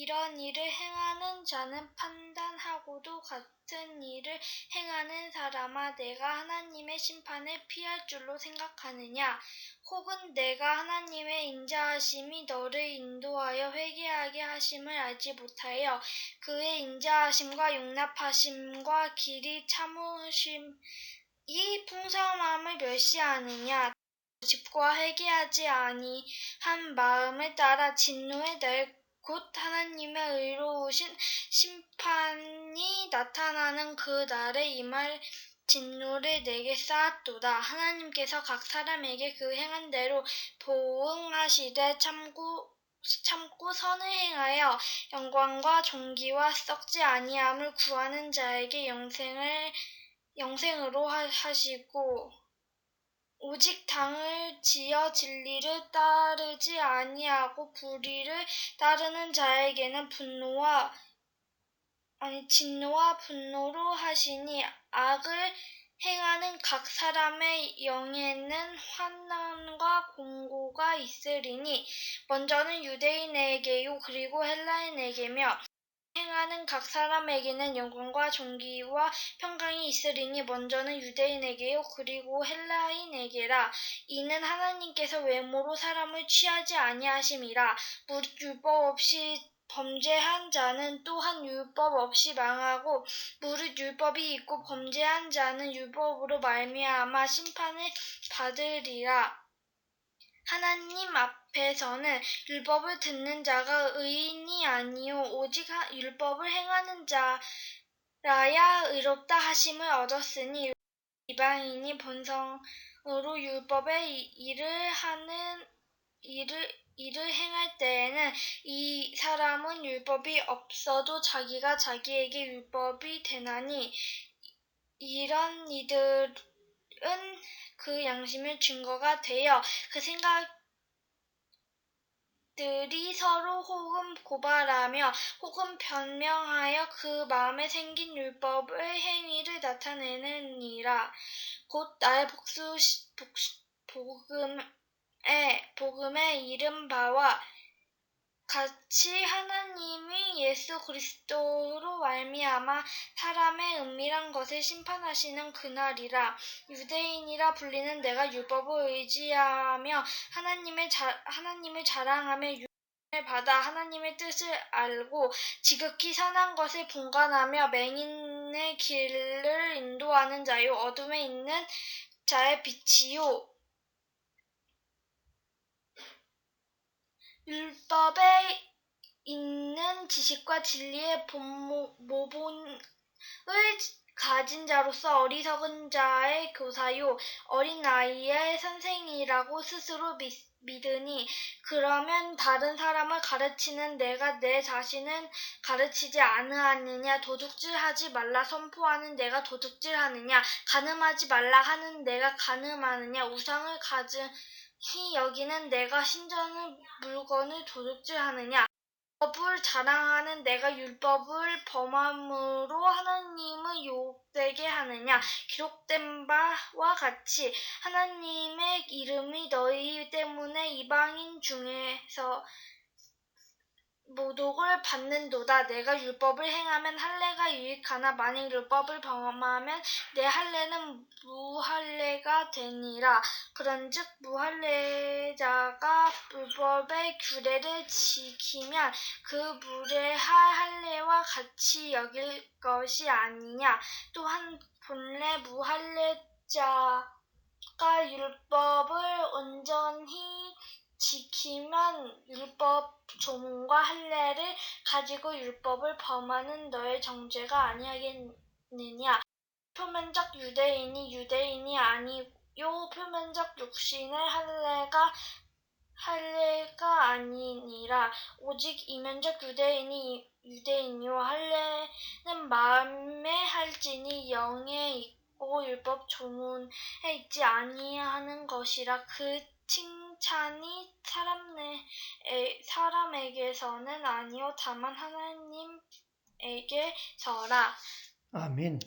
이런 일을 행하는 자는 판단하고도 같은 일을 행하는 사람아 내가 하나님의 심판을 피할 줄로 생각하느냐? 혹은 내가 하나님의 인자하심이 너를 인도하여 회개하게 하심을 알지 못하여 그의 인자하심과 용납하심과 길이 참으심이 풍성함을 멸시하느냐? 집과 회개하지 아니한 마음을 따라 진노의 날 곧 하나님의 의로우신 심판이 나타나는 그 날에 임할 진노를 내게 쌓았도다. 하나님께서 각 사람에게 그 행한 대로 보응하시되 참고 참고 선을 행하여 영광과 존귀와 썩지 아니함을 구하는 자에게 영생을 영생으로 하시고 오직 당을 지어 진리를 따르지 아니하고 불의를 따르는 자에게는 분노와 아니 진노와 분노로 하시니 악을 행하는 각 사람의 영에는 환난과 공고가 있으리니 먼저는 유대인에게요 그리고 헬라인에게며 행하는 각 사람에게는 영광과 존귀와 평강이 있으리니 먼저는 유대인에게요 그리고 헬라인에게라. 이는 하나님께서 외모로 사람을 취하지 아니하심이라. 무릇 율법 없이 범죄한 자는 또한 율법 없이 망하고 무릇 율법이 있고 범죄한 자는 율법으로 말미암아 심판을 받으리라. 하나님 앞 에서는 율법을 듣는 자가 의인이 아니요 오직 율법을 행하는 자라야 의롭다 하심을 얻었으니 이방인이 본성으로 율법의 일을 하는 일을 일을 행할 때에는 이 사람은 율법이 없어도 자기가 자기에게 율법이 되나니 이런 이들은 그 양심의 증거가 되어 그 생각 들이 서로 혹은 고발하며 혹은 변명하여 그 마음에 생긴 율법의 행위를 나타내느니라. 곧 나의 복수 복음에 복음에 이른 바와 같이 하나님이 예수 그리스도로 말미암아 사람의 은밀한 것을 심판하시는 그날이라. 유대인이라 불리는 내가 율법을 의지하며 하나님의 자, 하나님을 자랑하며 율법을 받아 하나님의 뜻을 알고 지극히 선한 것을 본관하며 맹인의 길을 인도하는 자요. 어둠에 있는 자의 빛이요 율법에 있는 지식과 진리의 모본을 가진 자로서 어리석은 자의 교사요 어린 아이의 선생이라고 스스로 믿으니 그러면 다른 사람을 가르치는 내가 내 자신은 가르치지 아니하느냐 도둑질하지 말라 선포하는 내가 도둑질하느냐 간음하지 말라 하는 내가 간음하느냐 우상을 가진 히 여기는 내가 신전의 물건을 도둑질하느냐? 율법을 자랑하는 내가 율법을 범함으로 하나님을 욕되게 하느냐? 기록된 바와 같이 하나님의 이름이 너희 때문에 이방인 중에서 모독을 받는도다. 내가 율법을 행하면 할례가 유익하나 만일 율법을 범하면 내 할례는 무할례가 되니라. 그런즉 무할례자가 율법의 규례를 지키면 그 무례할 할례와 같이 여길 것이 아니냐. 또한 본래 무할례자가 율법을 온전히 지키면 율법 조문과 할례를 가지고 율법을 범하는 너의 정죄가 아니하겠느냐? 표면적 유대인이 유대인이 아니요 표면적 육신의 할례가 할례가 아니니라. 오직 이면적 유대인이 유대인이요 할례는 마음의 할지니 영에 있고 율법 조문에 있지 아니하는 것이라. 그 칭찬이 사람네, 에, 사람에게서는 아니요 다만 하나님에게서라 아멘.